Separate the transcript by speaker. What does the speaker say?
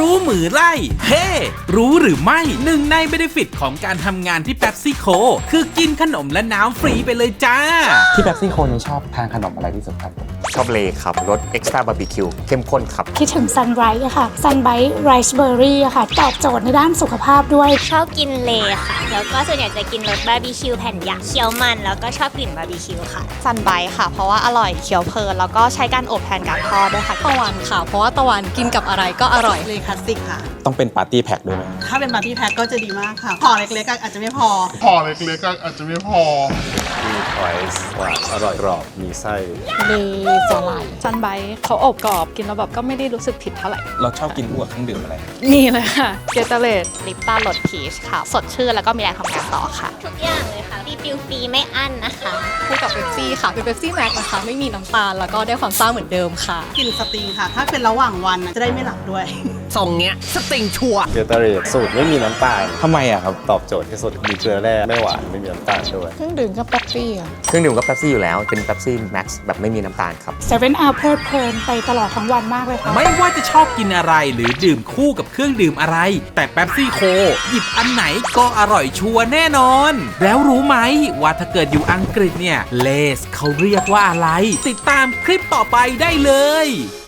Speaker 1: รู้หมือไร่เฮ้ รู้หรือไม่หนึ่งในเบนฟิตของการทำงานที่เป๊ปซี่โคคือกินขนมและน้ำฟรีไปเลยจ้า
Speaker 2: ที่แบบซี่โคนนี้ชอบทานขนมอะไรที่สุดครับผม
Speaker 3: ชอบเลครับรสเอ็กซ์ตร้าบาร์บีคิวเข้มข้นครับ
Speaker 4: คิดถึงซันไรส์อะค่ะซันไบต์ไรซ์เบอร์รี่อะค่ะ ตอบโจทย์ในด้านสุขภาพด้วย
Speaker 5: ชอบกินเลค่ะ แล้วก็ส่วนใหญ่จะกินรสบาร์บีคิวแผ่นยักษ์เคี้ยวมัน แล้วก็ชอบกลิ่นบาร์บีคิวค่ะ
Speaker 6: ซันไบต์ค่ะ เพราะว่าอร่อยเคี้ยวเพลินแล้วก็ใช้การอบแทนการทอดด้วยค่ะ
Speaker 7: ตะวันค่ะ เพราะว่าตะวันกินกับอะไรก็อร่อยเลยคลาสสิกค่ะ
Speaker 2: ต้องเป็นปาร์ตี้แพ็คด้วยไหม
Speaker 7: ถ้าเป็นมาที่แพ็คก็จะดีมากค่ะห่อเล็กๆก็อาจจะไม่พอ
Speaker 8: พอเล็กๆก็อาจจะไม่พอ
Speaker 9: มีไอซ์หวานอร่อยกรอบมีไส้
Speaker 10: ซันไบต์เขาอบกรอบกินแล้วแบบก็ไม่ได้รู้สึกผิดเท่าไหร่
Speaker 2: เราชอบกินคู่กับเครื่องดื่มอะไร
Speaker 10: นี่เลยค่ะเกตาเลต
Speaker 6: ลิปต้ารสพีชค่ะ สดชื่นแล้วก็มีแรงทำงานต่อค่ะ
Speaker 5: ทุกอย่างเลย ค่ะรีฟิลฟรีไม่อั้นนะคะ
Speaker 7: คู่กับเบปซี่ค่ะ เป็นเบปซี่แม็กนะคะ ไม่มีน้ำตาลแล้วก็ได้ความซ่าเหมือนเดิมค่ะ กินสตริงค่ะ ถ้าเป็นระหว่างวันน่ะจะได้ไม่หลับด้วย
Speaker 11: ทรงเนี้ยสติงชัวร์
Speaker 9: เกเตอร์เรดสูตรไม่มีน้ำตาล
Speaker 2: ทำไมอะครับ
Speaker 9: ตอบโจทย์ที่สุดมีเกลือแร่ไม่หวานไม่มีน้ำตาลด้วย
Speaker 3: เครื่องดื่มก็เป๊ปซี่อยู่แล้ว เป็นเป๊ปซี่แม็กซ์แบบไม่มีน้ำตาลครับ
Speaker 4: เซเว่นอาเพลิดเพลินไปตลอดทั้งวันมากเลยค่ะ
Speaker 1: ไม่ว่าจะชอบกินอะไรหรือดื่มคู่กับเครื่องดื่มอะไร แต่แป๊บซี่โค หยิบอันไหนก็อร่อยชัวร์แน่นอน แล้วรู้ไหมว่าถ้าเกิดอยู่อังกฤษเนี่ยเลสเขาเรียกว่าอะไร ติดตามคลิปต่อไปได้เลย